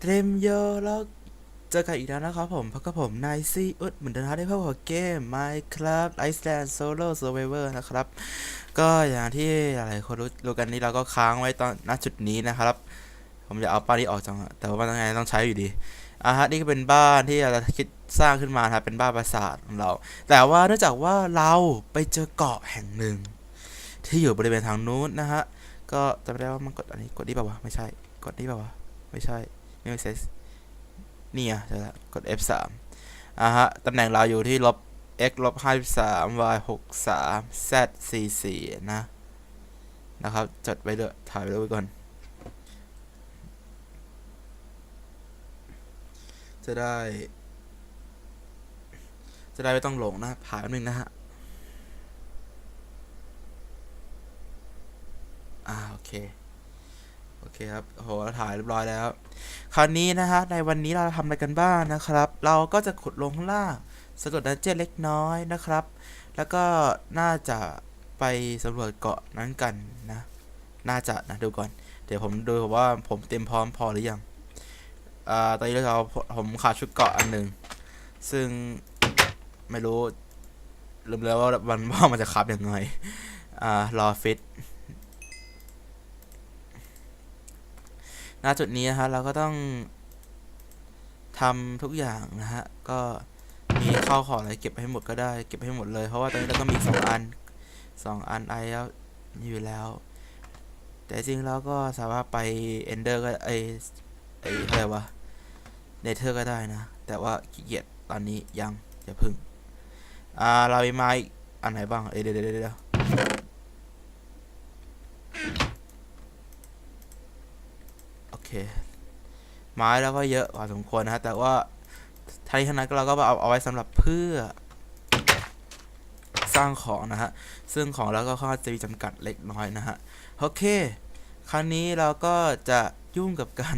เตรียมโยแล้วเจอกันอีกแล้วนะครับผมพบกับผมนายซีอุดเหมือนเดิมนะครับได้พบกับเกม Minecraft Iceland Solo Survivor นะครับ ก็อย่างที่หลายคนรู้รู้กันนี้เราก็ค้างไว้ตอนณจุดนี้นะครับ ผมจะเอาป้านี้ออกจังแต่ว่ายังไงต้องใช้อยู่ดีอะฮะนี่ก็เป็นบ้านที่เราคิดสร้างขึ้นมาครับเป็นบ้านปราสาทของเรา แต่ว่าเนื่องจากว่าเราไปเจอเกาะแห่งหนึ่ง ที่อยู่บริเวณทางนู้นนะฮะก็จำไม่ได้ว่ามันกดอันนี้กดนี่เปล่าวะไม่ใช่ กดนี่เปล่าวะไม่ใช่ ไม่ใช่นี่อะใช่ละกด F3 อะฮะ ตำแหน่งเราอยู่ที่ลบ x ลบ53 y 63 z 44นะ นะครับ จดไว้เลยถ่ายไว้ด้วยก่อน จะได้ จะได้ไม่ต้องหลงนะผ่านแป๊บนึงนะฮะ อ่า โอเค อเคครับโหถ่ายเรียบร้อยแล้ว คราวนี้นะฮะในวันนี้เราทำอะไรกันบ้างนะครับ เราก็จะขุดลงข้างล่างสำรวจดันเจี้ยนเล็กน้อยนะครับ แล้วก็น่าจะไปสำรวจเกาะนั้นกันนะ น่าจะนะดูก่อน เดี๋ยวผมดูว่าผมเตรียมพร้อมพอหรือยังอ่าตอนนี้เราผมขาดชุดเกาะอันหนึ่งซึ่งไม่รู้ลืมแล้วว่ามันว่ามันจะคับยังไงอ่ารอฟิต ณจุดนี้นะฮะเราก็ต้องทำทุกอย่างนะฮะก็มีข้าวของอะไรเก็บให้หมดก็ได้เก็บให้หมดเลย เพราะว่าตอนนี้เราก็มีสองอันสองอันไอแล้วอยู่แล้ว แต่จริงแล้วก็สามารถไปเอนเดอร์ก็ไอไออะไรวะเนเธอร์ก็ได้นะ แต่ว่าขี้เกียจตอนนี้ยังอย่าพึ่งอ่าเรามีไม้อันไหนบ้างเอ้ยเดี๋ยวเดี๋ยวเดี๋ยว โอ เค ไม้แล้วก็เยอะพอสมควรนะฮะ แต่ว่าท้ายทั้งนั้นเราก็เอาเอาไว้สำหรับเพื่อ สร้างของนะฮะ ซึ่งของเราก็ค่อนจะมีจำกัดเล็กน้อยนะฮะ โอเค คราวนี้เราก็จะยุ่งกับการ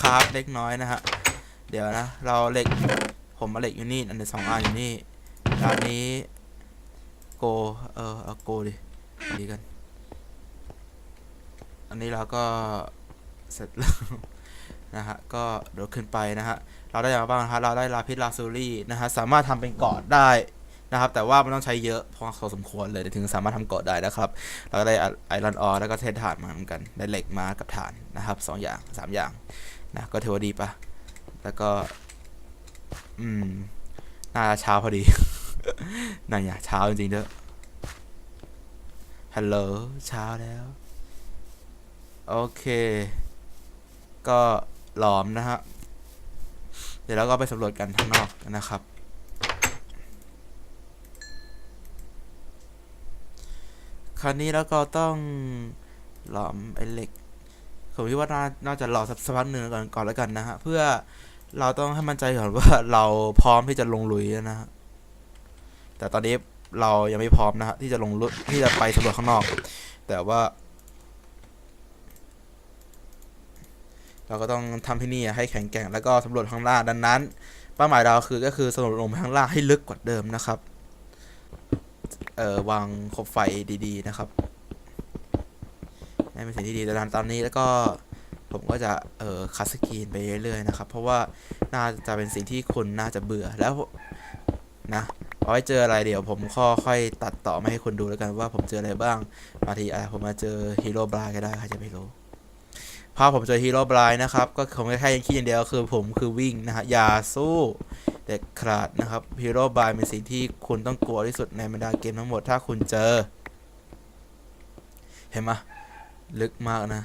คราฟเล็กน้อยนะฮะ เดี๋ยวนะ เราเหล็ก ผมเอาเหล็กอยู่นี่ อันนี้สองอันอยู่นี่อันนี้ โก เออเอาโกดิดีกัน อันนี้เราก็ เสร็จแล้วนะฮะก็เดี๋ยวขึ้นไปนะฮะเราได้อย่างไรบ้างนะฮะเราได้ลาพิษลาซูรี่นะฮะสามารถทำเป็นเกาะได้นะครับ แต่ว่ามันต้องใช้เยอะพอสมควรเลยถึงสามารถทำเกาะได้นะครับ เราก็ได้ไอรอนออร์แล้วก็เทสถ่านมาเหมือนกันได้เหล็กมากับถ่านนะครับสองอย่างสามอย่างนะก็ถือว่าดีปะแล้วก็ อืมน่าเช้าพอดีนั่นอย่าเช้าจริงๆเด้อฮัลโหลเช้าแล้ว โอเค ก็หลอมนะฮะ เดี๋ยวเราก็ไปสำรวจกันข้างนอกนะครับ คราวนี้แล้วก็ต้องหลอมไอ้เหล็ก ผมคิดว่าน่านาจะรอสักสักพักหนึ่งก่อนก่อนแล้วกันนะฮะ เพื่อเราต้องให้มั่นใจก่อนว่าเราพร้อมที่จะลงลุยแล้วนะฮะ แต่ตอนนี้เรายังไม่พร้อมนะฮะที่จะลงลุยที่จะไปสำรวจข้างนอก แต่ว่า เราก็ต้องทำที่นี่ให้แข็งแกร่งแล้วก็สำรวจข้างล่างดังนั้นเป้าหมายเราคือก็คือสำรวจลงไปข้างล่างให้ลึกกว่าเดิมนะครับเอ่อวางคบไฟดีๆนะครับนี่เป็นสิ่งที่ดีแต่ตอนนี้แล้วก็ผมก็จะเอ่อคัดสกรีนไปเรื่อยๆนะครับ เพราะว่าน่าจะเป็นสิ่งที่คนน่าจะเบื่อแล้วนะเอาไว้เจออะไรเดี๋ยวผมค่อยตัดต่อมาให้คนดูแล้วกันว่าผมเจออะไรบ้างบางทีอะไรผมมาเจอฮีโร่บราก็ได้ใครจะไม่รู้ พอผมเจอฮีโร่บรายนะครับ ก็ผมแค่ยังคิดอย่างเดียวคือผมคือวิ่งนะฮะอย่าสู้เด็ดขาดนะครับฮีโร่บรายเป็นสิ่งที่คุณต้องกลัวที่สุดในบรรดาเกมทั้งหมดถ้าคุณเจอ เห็นไหมลึกมากนะ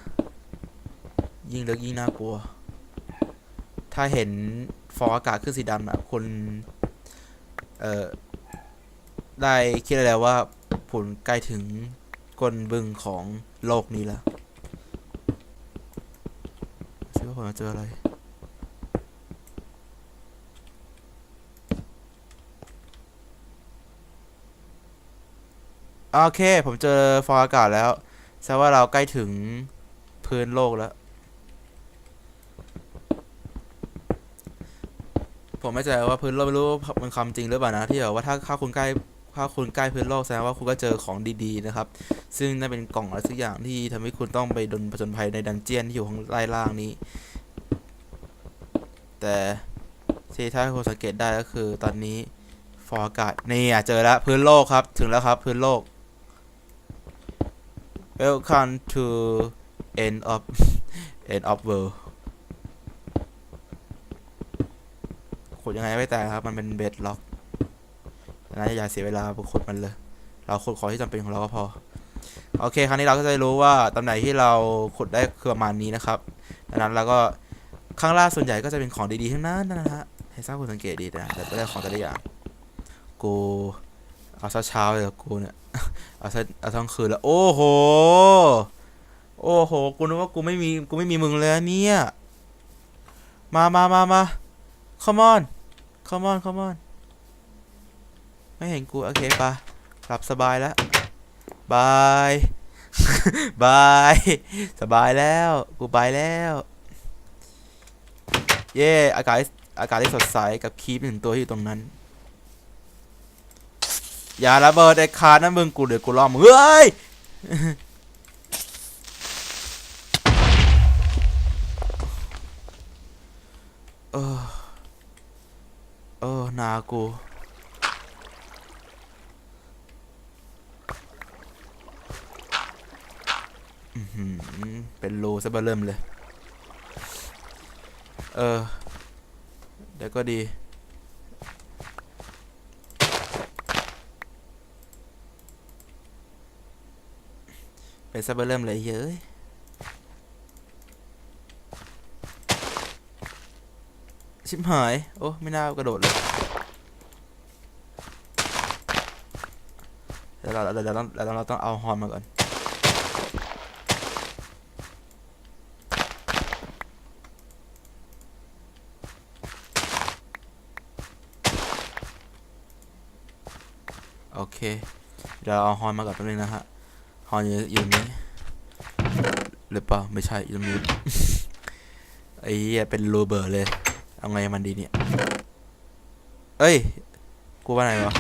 ยิ่งลึกยิ่งน่ากลัว ถ้าเห็นฟองอากาศขึ้นสีดำอะคุณเอ่อได้คิดอะไรว่าผลใกล้ถึงก้นบึงของโลกนี้แล้ว คิดว่า ผมจะเจออะไร โอเค ผมเจอฟองอากาศแล้วแสดงว่าเราใกล้ถึงพื้นโลกแล้ว ผมไม่แน่ใจว่าพื้นโลกไม่รู้มันคำจริงหรือเปล่านะที่แบบว่าถ้าถ้าคุณใกล้ถ้าคุณใกล้พื้นโลกแสดงว่าคุณก็เจอของดีๆนะครับ ซึ่งน่าเป็นกล่องอะไรสักอย่างที่ทำให้คุณต้องไปดนผจญภัยในดันเจียนที่อยู่ข้างใต้ล่างนี้ แต่ที่ถ้าคุณสังเกตได้ก็คือตอนนี้ฟอร์อากาศนี่อะเจอแล้วพื้นโลกครับ ถึงแล้วครับพื้นโลก Welcome to end of end of world ขุดยังไงไม่แตกครับ มันเป็นเบดล็อกนั้นอย่าเสียเวลาไปขุดมันเลย เราขุดของที่จำเป็นของเราก็พอ โอเค ครั้งนี้เราก็จะรู้ว่าตำแหน่งที่เราขุดได้คือประมาณนี้นะครับ ดังนั้นเราก็ ข้างล่างส่วนใหญ่ก็จะเป็นของดีๆทั้งนั้นนะฮะให้สร้างคุณสังเกตดีนะแต่ไม่ได้ของแต่ละอย่างกูเอาเช้าเลยเหรอกูเนี่ยเอาเอาทั้งคืนแล้วโอ้โหโอ้โหกูนึกว่ากูไม่มีกูไม่มีมึงเลยเนี่ยมามามามา come on come on come on ไม่เห็นกู โอเคปะหลับสบายแล้วบายบาย สบายแล้ว กูไปแล้ว เย่อากาศอากาศที่สดใสกับคีปหนึ่งตัวที่อยู่ตรงนั้น อย่าระเบิดไอ้คานะมึงกูเดี๋ยวกูล้อมเฮ้ยเออเออนากูเป็นรูซะเบิ่มเลย เออ เดี๋ยวก็ดีเป็นซะเบอเริ่มเลยเย้ยชิบหาย โอ้ ไม่น่ากระโดดเลยเดี๋ยวเราเราต้องเดี๋ยวเราต้องเอาฮอนมาก่อน เคเดี๋ยวเอาฮอนมาก่อนแป๊บนึงนะฮะฮอนอยู่อยู่ตรงนี้หรือเปล่าไม่ใช่อยู่ตรงนู้ไอ้เหี้ยเป็นรูเบอร์เลยเอาไงมันดีเนี่ยเอ้ยกูว่าไหนวะ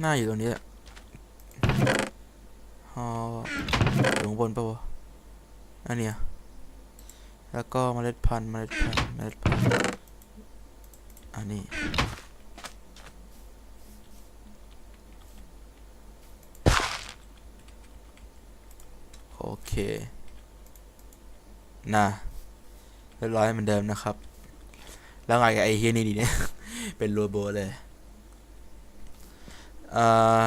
หน้าอยู่ตรงนี้แหละฮออยู่ข้างบนปะวะอันเนี้ยแล้วก็เมล็ดพันธุ์เมล็ดพันธุ์เมล็ดพันธุ์อันนี้ เคนะเรียบร้อยเหมือนเดิมนะครับ แล้วไงกับไอเฮียนี่ดีเนี่ย เป็นรัวโบเลย เอ่อ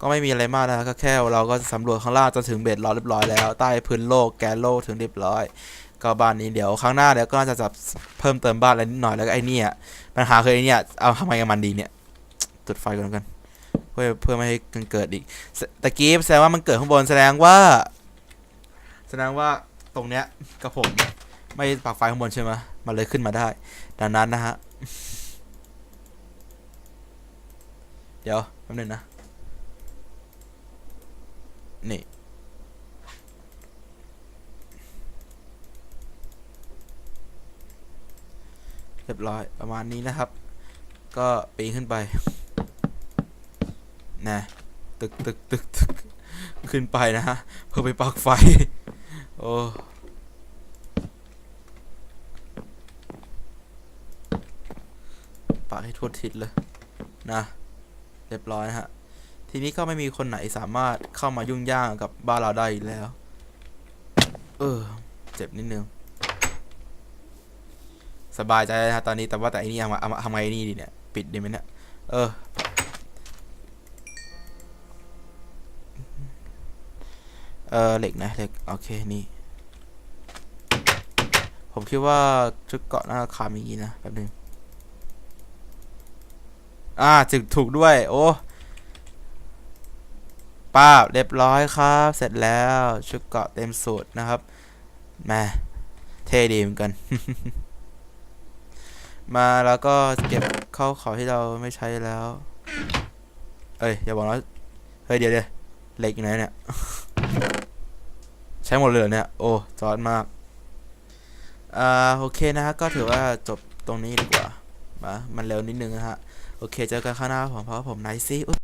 ก็ไม่มีอะไรมากนะก็แค่เราก็สำรวจข้างล่างจนถึงเบสเราเรียบร้อยแล้ว ใต้พื้นโลกแกนโลกถึงเรียบร้อย ก็บ้านนี้เดี๋ยวครั้งหน้าเดี๋ยวก็น่าจะจับเพิ่มเติมบ้านอะไรนิดหน่อยแล้วก็ไอเนี่ยปัญหาคือไอเนี่ยเอาทำไมกับมันดีเนี่ย จุดไฟก่อนกัน เพื่อเพื่อไม่ให้เกิดอีกตะกี้แสดงว่ามันเกิดข้างบนแสดงว่า แสดงว่าตรงเนี้ยกับผมไม่ปักไฟข้างบนใช่ไหมมันเลยขึ้นมาได้ ดังนั้นนะฮะ เดี๋ยวแป๊บนึงนะ นี่เรียบร้อยประมาณนี้นะครับ ก็ปีนขึ้นไปนะตึกตึกตึกตึกขึ้นไปนะฮะเพื่อไปปักไฟ โอ้ปาให้ทั่วทิศเลย นะ เรียบร้อยฮะ ทีนี้ก็ไม่มีคนไหนสามารถเข้ามายุ่งย่างกับบ้านเราได้อีกแล้ว เออ เจ็บนิดนึง สบายใจนะฮะตอนนี้แต่ว่าแต่อันนี้เอามาเอามาทำไงนี่ดีเนี่ย ปิดดีไหมเนี่ย เออ เออเหล็กนะเหล็กโอเคนี่ ผมคิดว่าชุดเกาะหน้าคามีนะแป๊บนึงอ่าถึกถูกด้วย โอ้ป้าเรียบร้อยครับ เสร็จแล้วชุดเกาะเต็มสูตรนะครับแม่เท่ดีเหมือนกัน มาแล้วก็เก็บเข้าของที่เราไม่ใช้แล้ว เอ้ยอย่าบอกนะเฮ้ยเดี๋ยวเดี๋ยวเหล็กอยู่ไหนเนี่ย ช้หมดเลยเหรอเนี่ย โอ้จอดมาก อ่า โอเคนะฮะ ก็ถือว่าจบตรงนี้ดีกว่ามามันเร็วนิดนึงนะฮะ โอเค เจอกันข้างหน้าผมเพราะว่าผมไนซี่